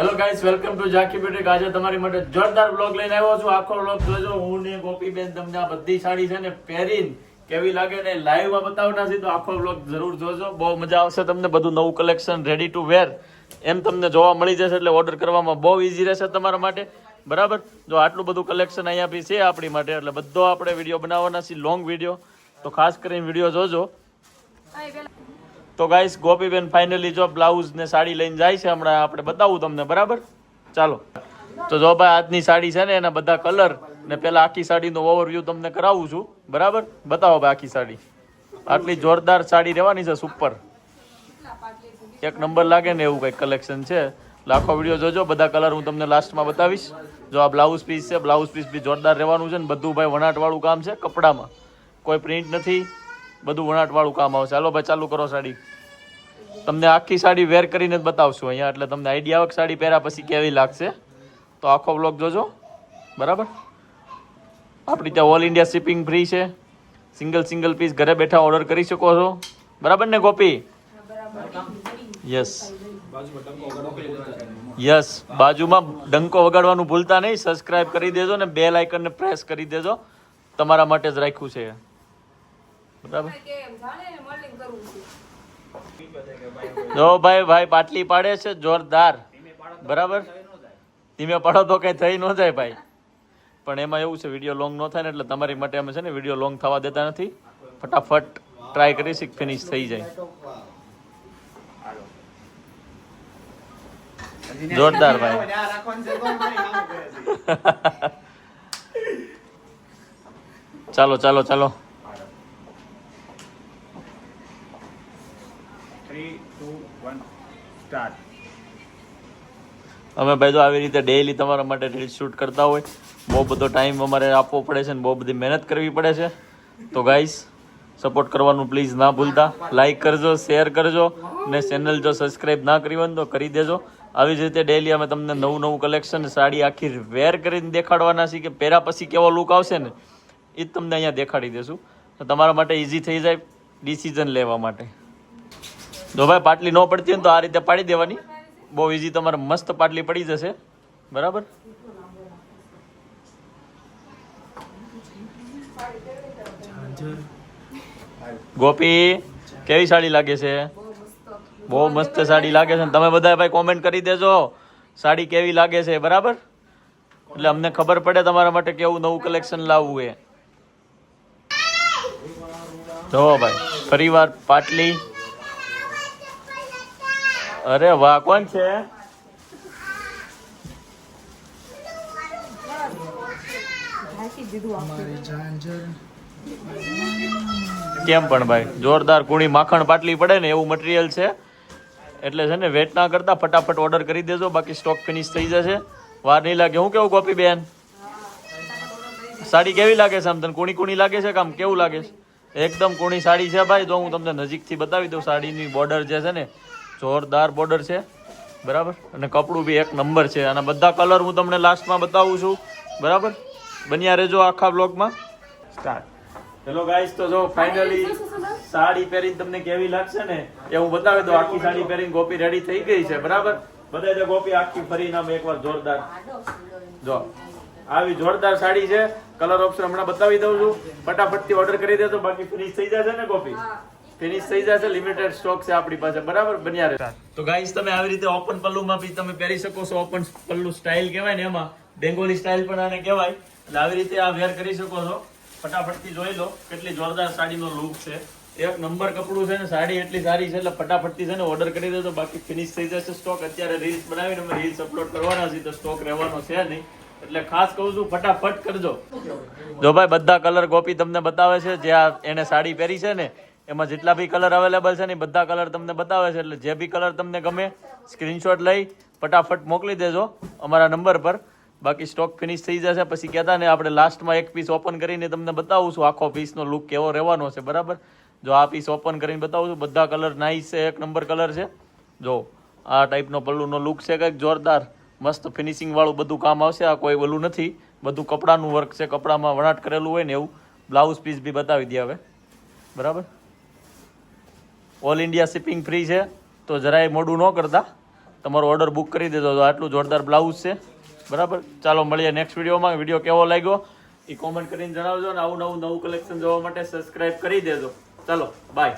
Hello guys welcome to Jaki Beauty આજે તમારી માટે જોરદાર બ્લોગ લઈને આવ્યો છું. આખો બ્લોગ જોજો. હું ને ગોપીબેન તમને આ બધી સાડી છે ને પહેરીને કેવી લાગે ને લાઈવમાં બતાવતા છે તો આખો બ્લોગ જરૂર જોજો. બહુ મજા આવશે તમને બધું નવું કલેક્શન રેડી ટુ વેર એમ તમને જોવા મળી જશે એટલે ઓર્ડર કરવામાં બહુ ઈઝી રહેશે તમારા માટે. બરાબર? જો આટલું બધું કલેક્શન અહીંયા બી છે આપણી માટે, એટલે બધો આપણે વીડિયો બનાવવાના છીએ લોંગ વીડિયો તો ખાસ કરીને વીડિયો જોજો. તો ગાઈસ ગોપીબેન ફાઇનલી જો બ્લાઉઝ ને સાડી લઈને જાય છે, હમણાં આપણે બતાવું તમને, બરાબર? ચાલો. તો જો ભાઈ, આજની સાડી છે ને, એના બધા કલર ને પેલા આખી સાડીનો ઓવરવ્યૂ તમને કરાવું છું, બરાબર? બતાવો ભાઈ આખી સાડી. આટલી જોરદાર સાડી રહેવાની છે સુપર એક નંબર લાગે ને એવું કંઈક કલેક્શન છે. લાખો વીડિયો જોજો, બધા કલર હું તમને લાસ્ટમાં બતાવીશ. જો આ બ્લાઉઝ પીસ છે બ્લાઉઝ પીસ બી જોરદાર રહેવાનું છે ને, બધું ભાઈ વણાટવાળું કામ છે, કપડામાં. કોઈ પ્રિન્ટ નથી. બધું વણાટવાળું કામ આવશે. હાલો ભાઈ, ચાલુ કરો સાડી. તમને આખી સાડી વેર કરીને જ બતાવશું અહીંયા, એટલે તમને આઈડિયા આવે સાડી પહેર્યા પછી કેવી લાગશે. તો આખો બ્લોગ જોજો. બરાબર? આપણી ત્યાં ઓલ ઇન્ડિયા શિપિંગ ફ્રી છે. સિંગલ સિંગલ પીસ ઘરે બેઠા ઓર્ડર કરી શકો છો. બરાબર ને, ગોપી? યસ યસ બાજુમાં ડંકો વગાડવાનું ભૂલતા નહીં. સબસ્ક્રાઇબ કરી દેજો ને બેલ આઇકનને પ્રેસ કરી દેજો. તમારા માટે જ રાખ્યું છે. બરાબર. જો ભાઈ ભાઈ પાટલી પાડે છે જોરદાર. બરાબર? ધીમે પાડો તો કઈ થઈ ન જાય ભાઈ. પણ એમાં એવું છે વીડિયો લોંગ ન થાય ને એટલે તમારી માટે અમે છે ને વીડિયો લોંગ થવા દેતા નથી. ફટાફટ ટ્રાય કરીશ ફિનિશ થઈ જાય. જોરદાર ભાઈ. ચાલો ચાલો ચાલો થ્રી ટુ અમે ભાઈ જો આવી રીતે ડેઈલી તમારા માટે રીલ શૂટ કરતા હોય, બહુ બધો ટાઈમ અમારે આપવો પડે છે ને બહુ બધી મહેનત કરવી પડે છે. તો ગાઈસ સપોર્ટ કરવાનું પ્લીઝ ના ભૂલતા. લાઇક કરજો શેર કરજો ને ચેનલ જો સબસ્ક્રાઈબ ના કરી હોય તો કરી દેજો. આવી જ રીતે ડેઈલી અમે તમને નવું નવું કલેક્શન સાડી આખી વેર કરીને દેખાડવાના છીએ કે પહેરા પછી કેવો લુક આવશે ને એ જ તમને અહીંયા દેખાડી દેશું. તો તમારા માટે ઇઝી થઈ જાય ડિસિઝન લેવા માટે. જો ભાઈ પાટલી ન પડતી હોય તો આ રીતે પાડી દેવાની. બહુ ઇઝી તમારે મસ્ત પાટલી પડી જશે. બરાબર? ગોપી, કેવી સાડી લાગે છે? બહુ મસ્ત સાડી લાગે છે તમે બધા ભાઈ કોમેન્ટ કરી દેજો. સાડી કેવી લાગે છે, બરાબર? એટલે અમને ખબર પડે તમારા માટે કેવું નવું કલેક્શન લાવવું એ. જો ભાઈ, ફરીવાર પાટલી. અરે વાહ કોણ છે? કેમ પણ ભાઈ? જોરદાર કુણી માખણ પાટલી પડે ને એવું મટીરિયલ છે. એટલે છે ને વેટ ના કરતા ફટાફટ ઓર્ડર કરી દેજો બાકી સ્ટોક ફિનિશ થઈ જશે. વાર નહીં લાગે. હું કેવું કોપી બેન? સાડી કેવી લાગે છે આમ તને? કુણી કુણી લાગે છે કે આમ કેવું લાગે છે? એકદમ કુણી સાડી છે ભાઈ તો હું તમને નજીકથી બતાવી દઉં. સાડીની બોર્ડર જે છે ને જોરદાર બોર્ડર છે. બરાબર? અને કપડું બી એક નંબર છે. અને બધા કલર હું તમને લાસ્ટમાં બતાવું છું. બરાબર? બન્યા રહેજો આખા બ્લોગમાં સ્ટાર્ટ હેલો ગાઈસ તો જો ફાઇનલી સાડી પહેરીને તમને કેવી લાગશે ને, એ હું બતાવી દઉં. આખી સાડી પહેરીને ગોપી રેડી થઈ ગઈ છે. બરાબર? બધા જો ગોપી આખી ફરીને આમ એકવાર જોરદાર. જો, આવી જોરદાર સાડી છે. કલર ઓપ્શન હમણાં બતાવી દઉં છું. ફટાફટથી ઓર્ડર કરી દેજો. બાકી ફ્રીજ થઈ જશે ને ગોપી? ફિનિશ થઈ જશે લિમિટેડ સ્ટોક છે આપણી પાસે. બરાબર? બન્યા રહે તો ગાઈસ તમે આવી રીતે ઓપન પલ્લુમાં બી તમે પહેરી શકો છો. ઓપન પલ્લુ સ્ટાઇલ કહેવાય ને એમાં. બેંગોલી સ્ટાઇલ પણ આને કહેવાય. એટલે આવી રીતે આ વેર કરી શકો છો. ફટાફટથી જોઈ લો કેટલી જોરદાર સાડીનો લુક છે. એક નંબર કપડું છે ને, સાડી એટલી સારી છે, એટલે ફટાફટથી છે ને ઓર્ડર કરી દેજો. બાકી ફિનિશ થઈ જશે સ્ટોક અત્યારે રીલ્સ બનાવીને અમે રીલ્સ અપલોડ કરવાના છીએ, તો સ્ટોક રહેવાનો છે નહીં. એટલે ખાસ કહું છું, ફટાફટ કરજો. જો ભાઈ, બધા કલર ગોપી તમને બતાવે છે. જે આ એને સાડી પહેરી છે ને એમાં જેટલા બી કલર અવેલેબલ છે ને બધા કલર તમને બતાવે છે. એટલે જે બી કલર તમને ગમે સ્ક્રીનશોટ લઈ, ફટાફટ મોકલી દેજો અમારા નંબર પર. બાકી સ્ટોક ફિનિશ થઈ જશે. પછી કહેતા ને આપણે લાસ્ટમાં એક પીસ ઓપન કરીને તમને બતાવું છું. આખો પીસનો લુક કેવો રહેવાનો છે, બરાબર? જો આ પીસ ઓપન કરીને બતાવું છું, બધા કલર નાઈસ છે, એક નંબર કલર છે. જો આ ટાઈપનો પલ્લુનો લુક છે કંઈક જોરદાર. મસ્ત ફિનિશિંગ વાળું બધું કામ આવશે. આ કોઈ ઓલું નથી. બધું કપડાનું વર્ક છે, કપડામાં વણાટ કરેલું હોય ને એવું. બ્લાઉઝ પીસ બી બતાવી દે હવે. બરાબર? ઓલ ઇન્ડિયા શિપિંગ ફ્રી છે. તો જરાય મોડું ન કરતા. તમારો ઓર્ડર બુક કરી દેજો. તો આટલું જોરદાર બ્લાઉઝ છે. બરાબર? ચાલો, મળીએ નેક્સ્ટ વિડીયોમાં વીડિયો કેવો લાગ્યો? એ કોમેન્ટ કરીને જણાવજો અને આવું નવું નવું કલેક્શન જોવા માટે સબસ્ક્રાઈબ કરી દેજો. ચાલો બાય